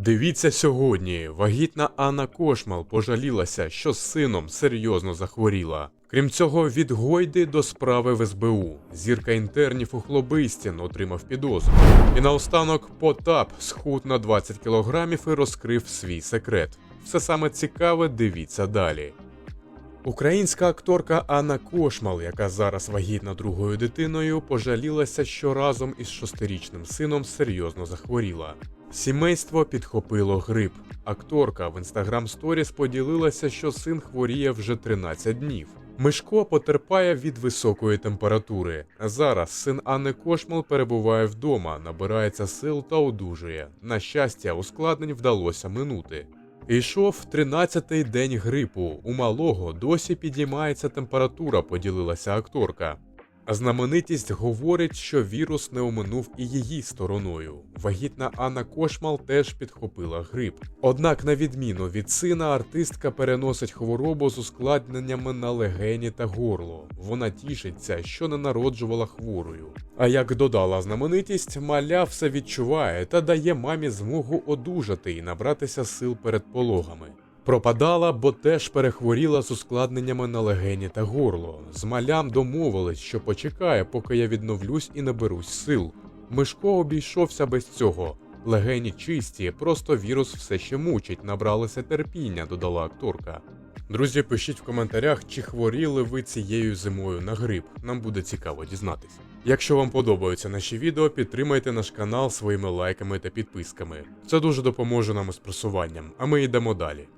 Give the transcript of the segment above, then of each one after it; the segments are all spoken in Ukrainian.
Дивіться сьогодні. Вагітна Анна Кошмал пожалілася, що з сином серйозно захворіла. Крім цього, від Гойди до справи в СБУ. Зірка інтернів у Хлобистін отримав підозру. І наостанок Потап схуд на 20 кілограмів і розкрив свій секрет. Все саме цікаве дивіться далі. Українська акторка Анна Кошмал, яка зараз вагітна другою дитиною, пожалілася, що разом із шостирічним сином серйозно захворіла. Сімейство підхопило грип. Акторка в інстаграм сторіс поділилася, що син хворіє вже 13 днів. Мишко потерпає від високої температури. Зараз син Анни Кошмал перебуває вдома, набирається сил та одужує. На щастя, ускладнень вдалося минути. Ішов 13-й день грипу. У малого досі підіймається температура, поділилася акторка. Знаменитість говорить, що вірус не оминув і її стороною. Вагітна Анна Кошмал теж підхопила грип. Однак, на відміну від сина, артистка переносить хворобу з ускладненнями на легені та горло. Вона тішиться, що не народжувала хворою. А як додала знаменитість, маля все відчуває та дає мамі змогу одужати і набратися сил перед пологами. Пропадала, бо теж перехворіла з ускладненнями на легені та горло. З малям домовились, що почекає, поки я відновлюсь і наберусь сил. Мишко обійшовся без цього. Легені чисті, просто вірус все ще мучить, набралися терпіння, додала акторка. Друзі, пишіть в коментарях, чи хворіли ви цією зимою на грип. Нам буде цікаво дізнатись. Якщо вам подобаються наші відео, підтримайте наш канал своїми лайками та підписками. Це дуже допоможе нам із просуванням, а ми йдемо далі.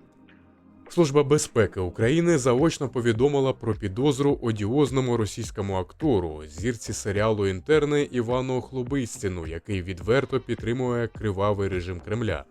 Служба безпеки України заочно повідомила про підозру одіозному російському актору, зірці серіалу Інтерни Івану Хлобистіну, який відверто підтримує кривавий режим Кремля.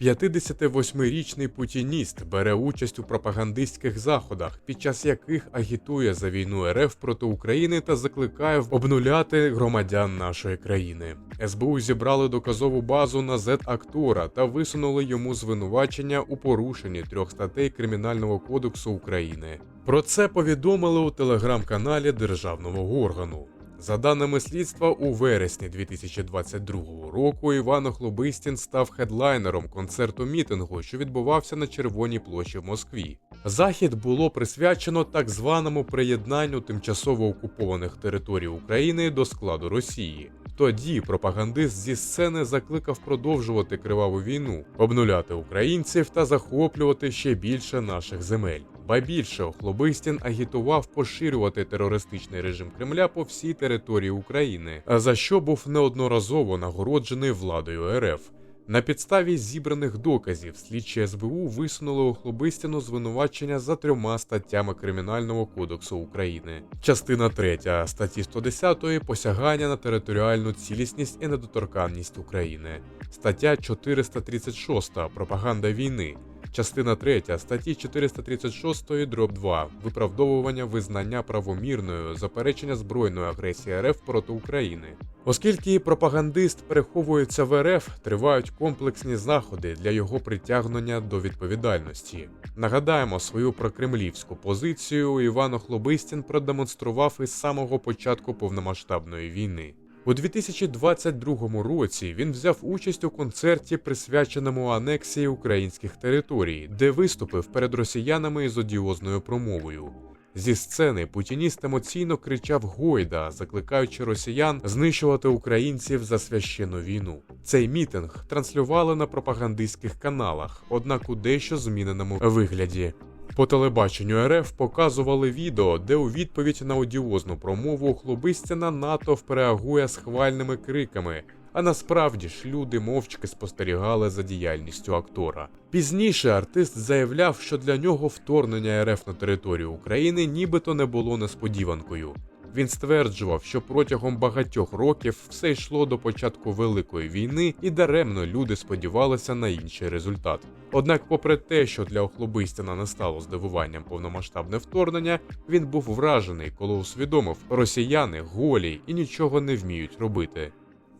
58-річний путініст бере участь у пропагандистських заходах, під час яких агітує за війну РФ проти України та закликає обнуляти громадян нашої країни. СБУ зібрали доказову базу на Z-актора та висунули йому звинувачення у порушенні трьох статей Кримінального кодексу України. Про це повідомили у телеграм-каналі державного органу. За даними слідства, у вересні 2022 року Івано Хлобистін став хедлайнером концерту мітингу, що відбувався на Червоній площі в Москві. Захід було присвячено так званому приєднанню тимчасово окупованих територій України до складу Росії. Тоді пропагандист зі сцени закликав продовжувати криваву війну, обнуляти українців та захоплювати ще більше наших земель. Ба більше Охлобистін агітував поширювати терористичний режим Кремля по всій території України, за що був неодноразово нагороджений владою РФ. На підставі зібраних доказів слідчі СБУ висунули Охлобистіну звинувачення за трьома статтями Кримінального кодексу України. Частина 3 статті 110 посягання на територіальну цілісність і недоторканність України, стаття 436 пропаганда війни. Частина 3 статті 436 дроб 2 виправдовування визнання правомірною заперечення збройної агресії РФ проти України. Оскільки пропагандист переховується в РФ, тривають комплексні заходи для його притягнення до відповідальності. Нагадаємо, свою прокремлівську позицію Іван Охлобистін продемонстрував із самого початку повномасштабної війни. У 2022 році він взяв участь у концерті, присвяченому анексії українських територій, де виступив перед росіянами із одіозною промовою. Зі сцени путініст емоційно кричав Гойда, закликаючи росіян знищувати українців за священну війну. Цей мітинг транслювали на пропагандистських каналах, однак у дещо зміненому вигляді. По телебаченню РФ показували відео, де у відповідь на одіозну промову хлобистяна натовп реагує схвальними криками. А насправді ж люди мовчки спостерігали за діяльністю актора. Пізніше артист заявляв, що для нього вторгнення РФ на територію України нібито не було несподіванкою. Він стверджував, що протягом багатьох років все йшло до початку великої війни, і даремно люди сподівалися на інший результат. Однак, попри те, що для Охлобистіна не стало здивуванням повномасштабне вторгнення, він був вражений, коли усвідомив, росіяни голі і нічого не вміють робити.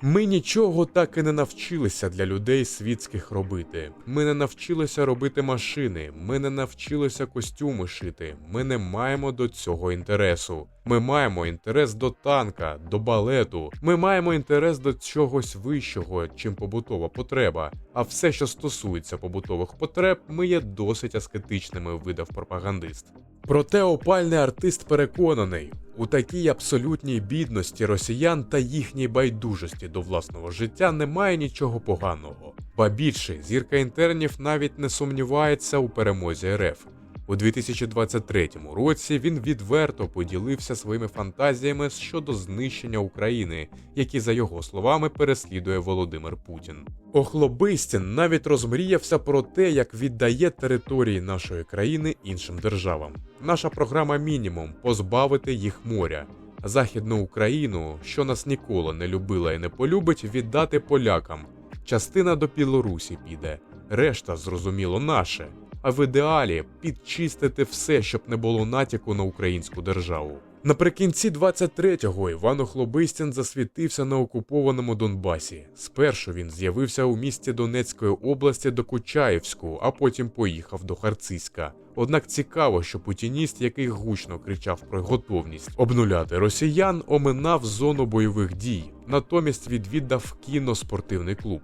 Ми нічого так і не навчилися для людей світських робити. Ми не навчилися робити машини, ми не навчилися костюми шити. Ми не маємо до цього інтересу. Ми маємо інтерес до танка, до балету. Ми маємо інтерес до чогось вищого, чим побутова потреба. А все, що стосується побутових потреб, ми є досить аскетичними, видав пропагандист. Проте опальний артист переконаний, у такій абсолютній бідності росіян та їхній байдужості до власного життя немає нічого поганого. Ба більше, зірка інтернів навіть не сумнівається у перемозі РФ. У 2023 році він відверто поділився своїми фантазіями щодо знищення України, які, за його словами, переслідує Володимир Путін. Охлобистін навіть розмріявся про те, як віддає території нашої країни іншим державам. Наша програма мінімум позбавити їх моря. Західну Україну, що нас ніколи не любила і не полюбить, віддати полякам. Частина до Білорусі піде, решта, зрозуміло, наше. А в ідеалі підчистити все, щоб не було натяку на українську державу. Наприкінці 23-го Іван Охлобистін засвітився на окупованому Донбасі. Спершу він з'явився у місті Донецької області до Кучаївську, а потім поїхав до Харциська. Однак цікаво, що путініст, який гучно кричав про готовність обнуляти росіян, оминав зону бойових дій, натомість відвідав кіноспортивний клуб.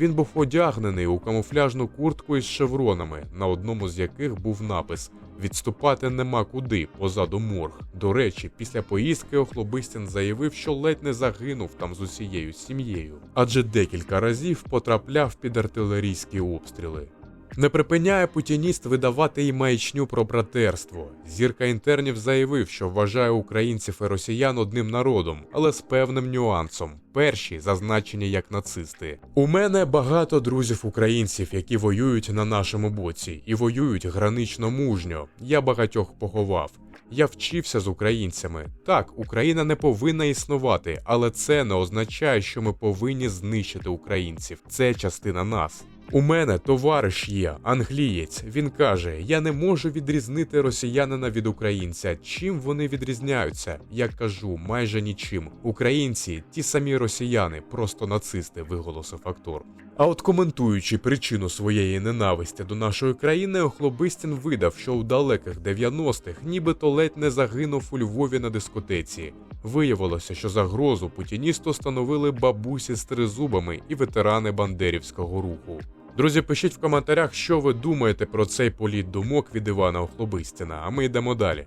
Він був одягнений у камуфляжну куртку із шевронами, на одному з яких був напис Відступати нема куди, позаду морг. До речі, після поїздки Охлобистін заявив, що ледь не загинув там з усією сім'єю, адже декілька разів потрапляв під артилерійські обстріли. Не припиняє путініст видавати й маячню про братерство. Зірка інтернів заявив, що вважає українців і росіян одним народом, але з певним нюансом. Перші зазначені як нацисти. У мене багато друзів українців, які воюють на нашому боці, і воюють гранично мужньо. Я багатьох поховав. Я вчився з українцями. Так, Україна не повинна існувати, але це не означає, що ми повинні знищити українців. Це частина нас. У мене товариш є, англієць. Він каже: Я не можу відрізнити росіянина від українця. Чим вони відрізняються? Я кажу, майже нічим. Українці ті самі росіяни, просто нацисти, виголосив актор. А от коментуючи причину своєї ненависті до нашої країни, Охлобистін видав, що у далеких 90-х нібито ледь не загинув у Львові на дискотеці. Виявилося, що загрозу путіністу становили бабусі з тризубами і ветерани бандерівського руху. Друзі, пишіть в коментарях, що ви думаєте про цей політ думок від Івана Охлобистіна, а ми йдемо далі.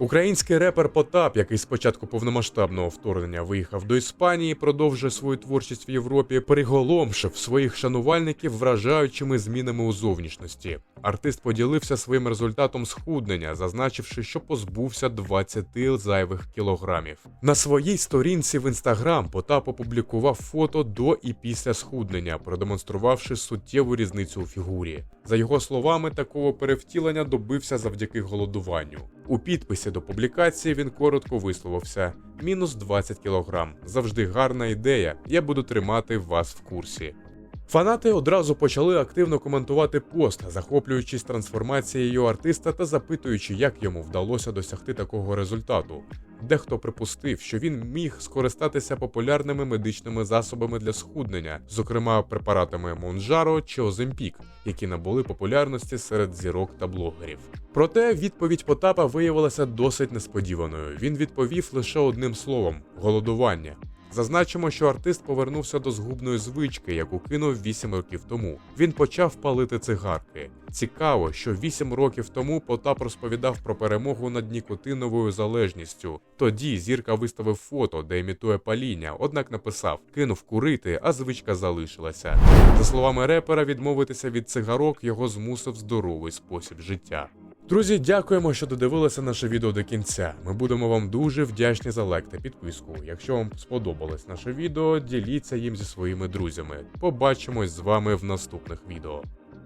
Український репер Потап, який з початку повномасштабного вторгнення виїхав до Іспанії, продовжує свою творчість в Європі, приголомшив своїх шанувальників вражаючими змінами у зовнішності. Артист поділився своїм результатом схуднення, зазначивши, що позбувся 20 зайвих кілограмів. На своїй сторінці в інстаграм Потап опублікував фото до і після схуднення, продемонструвавши суттєву різницю у фігурі. За його словами, такого перевтілення добився завдяки голодуванню. У підписі до публікації він коротко висловився: мінус 20 кілограм. Завжди гарна ідея. Я буду тримати вас в курсі. Фанати одразу почали активно коментувати пост, захоплюючись трансформацією артиста та запитуючи, як йому вдалося досягти такого результату. Дехто припустив, що він міг скористатися популярними медичними засобами для схуднення, зокрема препаратами Монжаро чи Оземпік, які набули популярності серед зірок та блогерів. Проте відповідь Потапа виявилася досить несподіваною. Він відповів лише одним словом голодування. Зазначимо, що артист повернувся до згубної звички, яку кинув 8 років тому. Він почав палити цигарки. Цікаво, що 8 років тому Потап розповідав про перемогу над нікотиновою залежністю. Тоді зірка виставив фото, де імітує паління, однак написав: кинув курити, а звичка залишилася. За словами репера, відмовитися від цигарок його змусив здоровий спосіб життя. Друзі, дякуємо, що додивилися наше відео до кінця. Ми будемо вам дуже вдячні за лайк та підписку. Якщо вам сподобалось наше відео, діліться їм зі своїми друзями. Побачимось з вами в наступних відео.